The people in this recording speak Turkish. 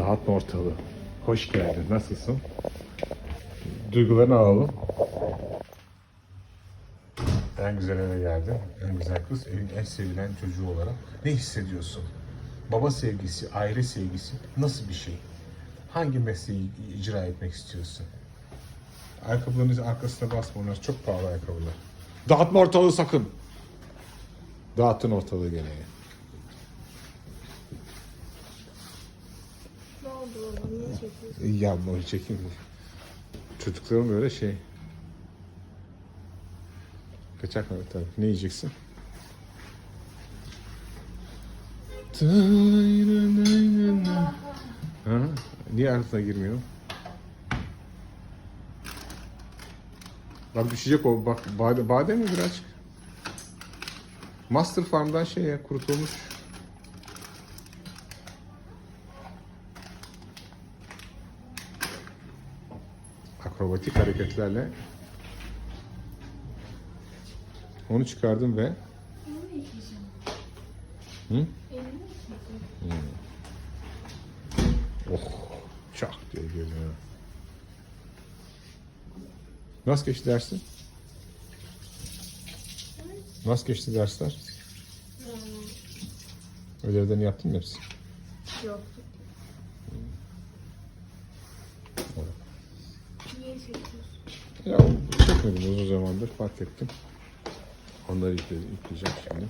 Dağıtma ortalığı. Hoş geldin. Nasılsın? Duygularını alalım. En güzel eve geldin. En güzel kız. Evin en sevilen çocuğu olarak. Ne hissediyorsun? Baba sevgisi, aile sevgisi nasıl bir şey? Hangi mesleği icra etmek istiyorsun? Ayakkabılarınızın arkasına basma. Onlar çok pahalı ayakkabılar. Dağıtma ortalığı sakın. Dağıttın ortalığı gene. Ya bunu çekeyim. Çocuklarım böyle şey. Kaçak mı? Tabii. Ne yiyeceksin? Ha? Niye aklına girmiyor? Bak düşecek o. Bak badem, badem mi birazcık? Master Farm'dan şey ya kurutulmuş. Akrobatik hareketlerle onu çıkardım ve. Hı? Yıkayacağım. oh çak diye geliyor. Nasıl geçti dersin? Nasıl geçti dersler? Ödevlerini yaptın mı hepsi? Yok. Niye çekiyorsun? Ya çekmedim uzun zamandır fark ettim. Onları yükle- yükleyeceğim şimdi.